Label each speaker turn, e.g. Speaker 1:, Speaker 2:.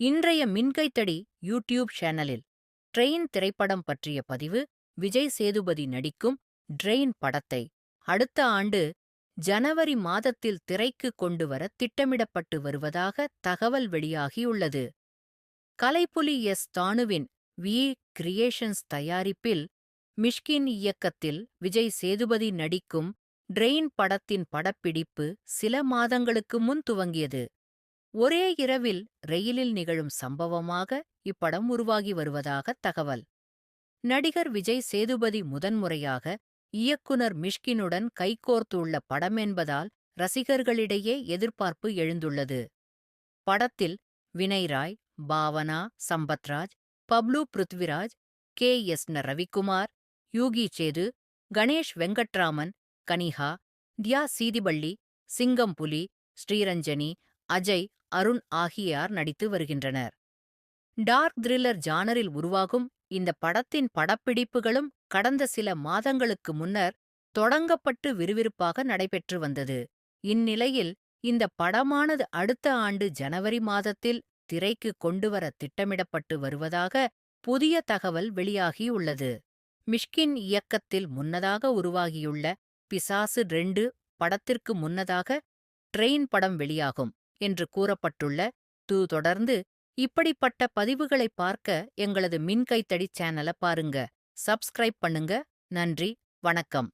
Speaker 1: இன்றைய மின்கைத்தடி யூடியூப் சேனலில் ட்ரெயின் திரைப்படம் பற்றிய பதிவு விஜய் சேதுபதி நடிக்கும் ட்ரெயின் படத்தை அடுத்த ஆண்டு ஜனவரி மாதத்தில் திரைக்கு கொண்டு வர திட்டமிடப்பட்டு வருவதாக தகவல் வெளியாகியுள்ளது. கலைப்புலி எஸ். தானுவின் வி. கிரியேஷன்ஸ் தயாரிப்பில் மிஷ்கின் இயக்கத்தில் விஜய் சேதுபதி நடிக்கும் ட்ரெயின் படத்தின் படப்பிடிப்பு சில மாதங்களுக்கு முன் துவங்கியது. ஒரே இரவில் ரெயிலில் நிகழும் சம்பவமாக இப்படம் உருவாகி வருவதாக தகவல். நடிகர் விஜய் சேதுபதி முதன்முறையாக இயக்குனர் மிஷ்கினுடன் கைகோர்த்துள்ள படம் என்பதால் ரசிகர்களிடையே எதிர்பார்ப்பு எழுந்துள்ளது. படத்தில் வினய் ராய் பாவனா சம்பத்ராஜ் பப்ளு பிருத்விராஜ் கே. எஸ். ந ரவிக்குமார் யூகி சேது கணேஷ் வெங்கட்ராமன் கனிஹா தியா சீதிபள்ளி சிங்கம் புலி ஸ்ரீரஞ்சனி அஜய் அருண் ஆகியார் நடித்து வருகின்றனர். டார்க் த்ரில்லர் ஜானரில் உருவாகும் இந்த படத்தின் படப்பிடிப்புகளும் கடந்த சில மாதங்களுக்கு முன்னர் தொடங்கப்பட்டு விறுவிறுப்பாக நடைபெற்று வந்தது. இந்நிலையில் இந்த படமானது அடுத்த ஆண்டு ஜனவரி மாதத்தில் திரைக்கு கொண்டுவர திட்டமிடப்பட்டு வருவதாக புதிய தகவல் வெளியாகியுள்ளது மிஷ்கின் இயக்கத்தில் முன்னதாக உருவாகியுள்ள பிசாசு ரெண்டு படத்திற்கு முன்னதாக ட்ரெயின் படம் வெளியாகும். என்று கூறப்பட்டுள்ள து தொடர்ந்து இப்படிப்பட்ட பதிவுகளை பார்க்க எங்களது மின்கைத்தடி சேனல பாருங்க. சப்ஸ்கிரைப் பண்ணுங்க. நன்றி. வணக்கம்.